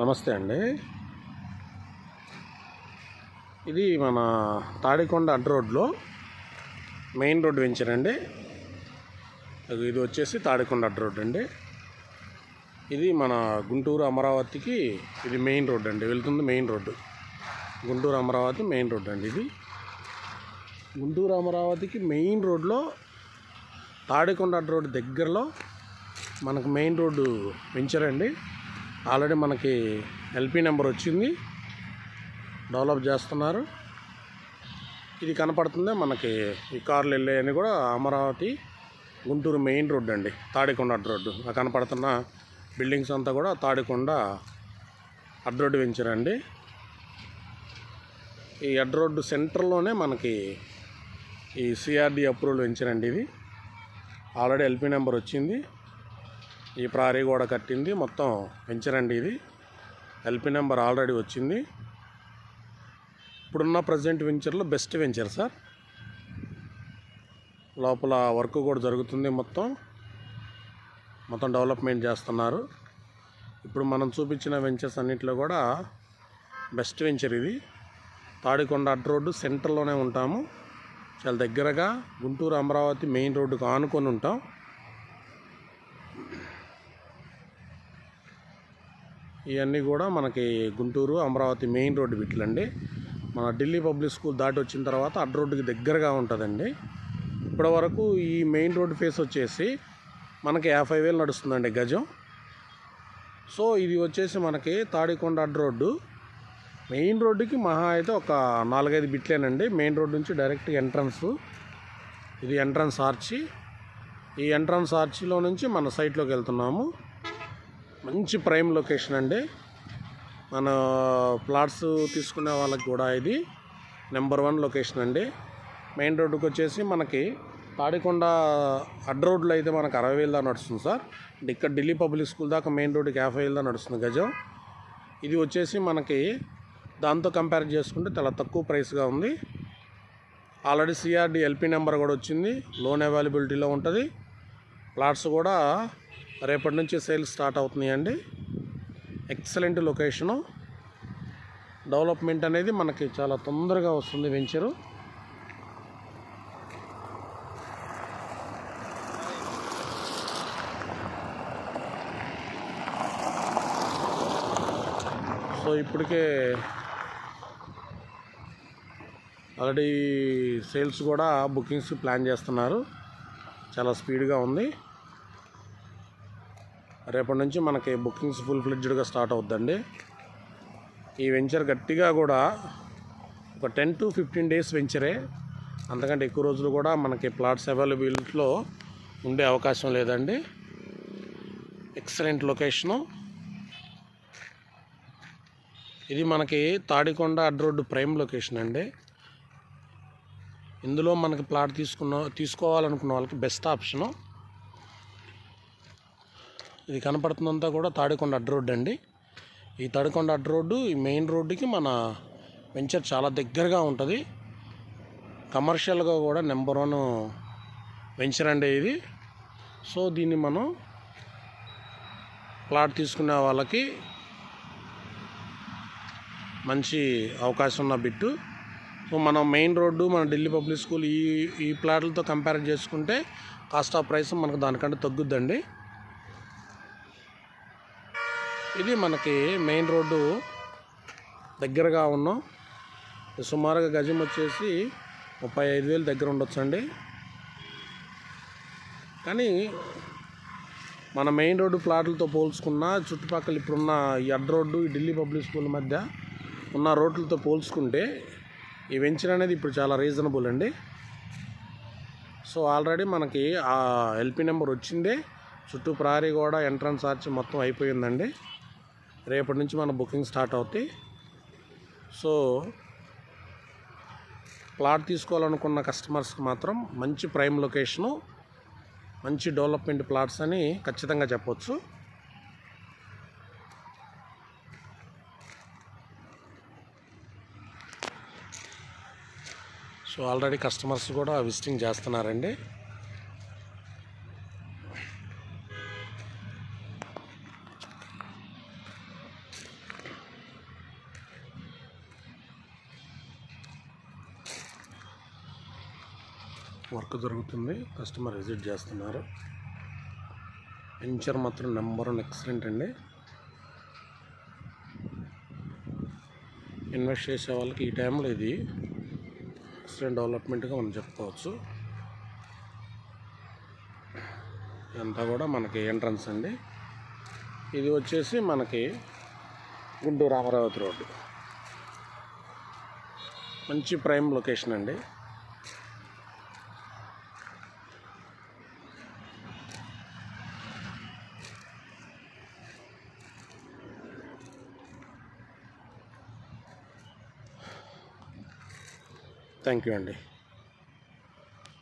నమస్తే అండి. ఇది మన తాడికొండ అడ్డ రోడ్లో మెయిన్ రోడ్ వెంచర్ అండి ఇది వచ్చేసి తాడికొండ అడ్డ రోడ్ అండి. ఇది మన గుంటూరు అమరావతికి ఇది మెయిన్ రోడ్ అండి. వెళ్తుంది main road. Guntur Amaravati main road అండి ఇది. గుంటూరు అమరావతికి మెయిన్ రోడ్లో తాడికొండ అడ్డ రోడ్ దగ్గరలో మనకు మెయిన్ రోడ్డు వెంచర్ అండి ఆల్రెడీ మనకి ఎల్పి నెంబర్ వచ్చింది. డెవలప్ చేస్తున్నారు. ఇది కనపడుతుంది మనకి ఈ కార్లు వెళ్ళేయని కూడా అమరావతి గుంటూరు మెయిన్ రోడ్ అండి. తాడికొండ అడ్డ రోడ్డు. ఆ కనపడుతున్న బిల్డింగ్స్ అంతా కూడా తాడికొండ అడ్డ రోడ్డు వెంచర్ అండి. ఈ అడ్డ రోడ్డు సెంటర్లోనే మనకి ఈ సిఆర్డి అప్రూవల్ వెంచర్ అండి ఇది. ఆల్రెడీ ఎల్పి నెంబర్ వచ్చింది. ఈ ప్రారీ కూడా కట్టింది. మొత్తం వెంచర్ అండి ఇది. ఎల్పి నెంబర్ ఆల్రెడీ వచ్చింది. ఇప్పుడున్న ప్రజెంట్ వెంచర్లో బెస్ట్ వెంచర్ సార్. లోపల వర్క్ కూడా జరుగుతుంది మొత్తం. మొత్తం డెవలప్మెంట్ చేస్తున్నారు. ఇప్పుడు మనం చూపించిన వెంచర్స్ అన్నింటిలో కూడా బెస్ట్ వెంచర్ ఇది. తాడికొండ అడ్డ రోడ్డు సెంటర్లోనే ఉంటాము. చాలా దగ్గరగా గుంటూరు అమరావతి మెయిన్ రోడ్డుకు ఆనుకొని ఉంటాం. ఇవన్నీ కూడా మనకి గుంటూరు అమరావతి మెయిన్ రోడ్డు బిట్లండి మన ఢిల్లీ పబ్లిక్ స్కూల్ దాటి వచ్చిన తర్వాత అడ్డ రోడ్డుకి దగ్గరగా ఉంటుందండి. ఇప్పటి వరకు ఈ మెయిన్ రోడ్డు ఫేస్ వచ్చేసి మనకి యాభై వేలు నడుస్తుందండి గజం. సో ఇది వచ్చేసి మనకి తాడికొండ అడ్డ రోడ్డు. మెయిన్ రోడ్డుకి మహా అయితే ఒక నాలుగైదు బిట్లేనండి. మెయిన్ రోడ్ నుంచి డైరెక్ట్ ఎంట్రన్స్. ఇది ఎంట్రన్స్ ఆర్చి. ఈ ఎంట్రన్స్ ఆర్చిలో నుంచి మన సైట్లోకి వెళ్తున్నాము. మంచి ప్రైమ్ లొకేషన్ అండి. మన ప్లాట్స్ తీసుకునే వాళ్ళకి కూడా ఇది నెంబర్ వన్ లొకేషన్ అండి. మెయిన్ రోడ్డుకి వచ్చేసి మనకి తాడికొండ అడ్ రోడ్లో అయితే మనకు అరవై వేలు దాకా నడుస్తుంది సార్. ఇక్కడ ఢిల్లీ పబ్లిక్ స్కూల్ దాకా మెయిన్ రోడ్డుకి యాభై వేలు దాకా నడుస్తుంది గజం. ఇది వచ్చేసి మనకి దాంతో కంపేర్ చేసుకుంటే చాలా తక్కువ ప్రైస్గా ఉంది. ఆల్రెడీ సిఆర్డి ఎల్పి నెంబర్ కూడా వచ్చింది. లోన్ అవైలబిలిటీలో ఉంటుంది. ప్లాట్స్ కూడా రేపటి నుంచి సేల్స్ స్టార్ట్ అవుతున్నాయండి. Excellent location. డెవలప్మెంట్ అనేది మనకి చాలా తొందరగా వస్తుంది వెంచరు. సో ఇప్పటికే ఆల్రెడీ సేల్స్ కూడా బుకింగ్స్ ప్లాన్ చేస్తున్నారు. చాలా స్పీడ్గా ఉంది. రేపటి నుంచి మనకి బుకింగ్స్ ఫుల్ ఫ్లెడ్జ్డ్గా స్టార్ట్ అవుద్దండి. ఈ వెంచర్ గట్టిగా కూడా ఒక టెన్ టు ఫిఫ్టీన్ డేస్ వెంచరే. అంతకంటే ఎక్కువ రోజులు కూడా మనకి ప్లాట్స్ అవైలబిలిటీలో ఉండే అవకాశం లేదండి. Excellent location. ఇది మనకి తాడికొండ అడ్ రోడ్డు ప్రైమ్ లొకేషన్ అండి. ఇందులో మనకి ప్లాట్ తీసుకున్న తీసుకోవాలనుకున్న వాళ్ళకి బెస్ట్ ఆప్షను. ఇది కనపడుతుందంతా కూడా తాడికొండ అడ్డ రోడ్డు అండి. ఈ తాడికొండ అడ్డ రోడ్డు ఈ మెయిన్ రోడ్డుకి మన వెంచర్ చాలా దగ్గరగా ఉంటుంది. కమర్షియల్గా కూడా నెంబర్ వన్ వెంచర్ అండి ఇది. సో దీన్ని మనం ప్లాట్ తీసుకునే వాళ్ళకి మంచి అవకాశం ఉన్న బిట్టు. సో మనం మెయిన్ రోడ్డు మన ఢిల్లీ పబ్లిక్ స్కూల్ ఈ ఈ ప్లాట్లతో కంపేర్ చేసుకుంటే కాస్ట్ ఆఫ్ ప్రైస్ మనకు దానికంటే తగ్గుద్దండి. ఇది మనకి మెయిన్ రోడ్డు దగ్గరగా ఉన్నాం. సుమారుగా గజం వచ్చేసి ముప్పై ఐదు వేలు దగ్గర ఉండొచ్చండి. కానీ మన మెయిన్ రోడ్డు ప్లాట్లతో పోల్చుకున్న చుట్టుపక్కల ఇప్పుడున్న ఈ అడ్ రోడ్డు ఈ ఢిల్లీ పబ్లిక్ స్కూల్ మధ్య ఉన్న రోడ్లతో పోల్చుకుంటే ఈ వెంచర్ అనేది ఇప్పుడు చాలా రీజనబుల్ అండి. సో ఆల్రెడీ మనకి ఆ ఎల్పి నెంబర్ వచ్చిందే చుట్టూ ప్రారీ కూడా ఎంట్రన్స్ ఆర్చ్ మొత్తం అయిపోయిందండి. రేపటి నుంచి మన బుకింగ్ స్టార్ట్ అవుతాయి. సో ప్లాట్ తీసుకోవాలనుకున్న కస్టమర్స్కి మాత్రం మంచి ప్రైమ్ లొకేషను మంచి డెవలప్మెంట్ ప్లాట్స్ అని ఖచ్చితంగా చెప్పొచ్చు. సో ఆల్రెడీ కస్టమర్స్ కూడా విజిటింగ్ చేస్తున్నారండి. వర్క్ జరుగుతుంది. కస్టమర్ విజిట్ చేస్తున్నారు. వెంచర్ మాత్రం నెంబర్ వన్ ఎక్సలెంట్ అండి. ఇన్వెస్ట్ చేసే వాళ్ళకి ఈ టైంలో ఇది ఎక్సలెంట్ డెవలప్మెంట్గా మనం చెప్పుకోవచ్చు. ఇదంతా కూడా మనకి ఎంట్రన్స్ అండి. ఇది వచ్చేసి మనకి గుంటూరు అమరావతి రోడ్డు. మంచి ప్రైమ్ లొకేషన్ అండి. థ్యాంక్ యూ అండి.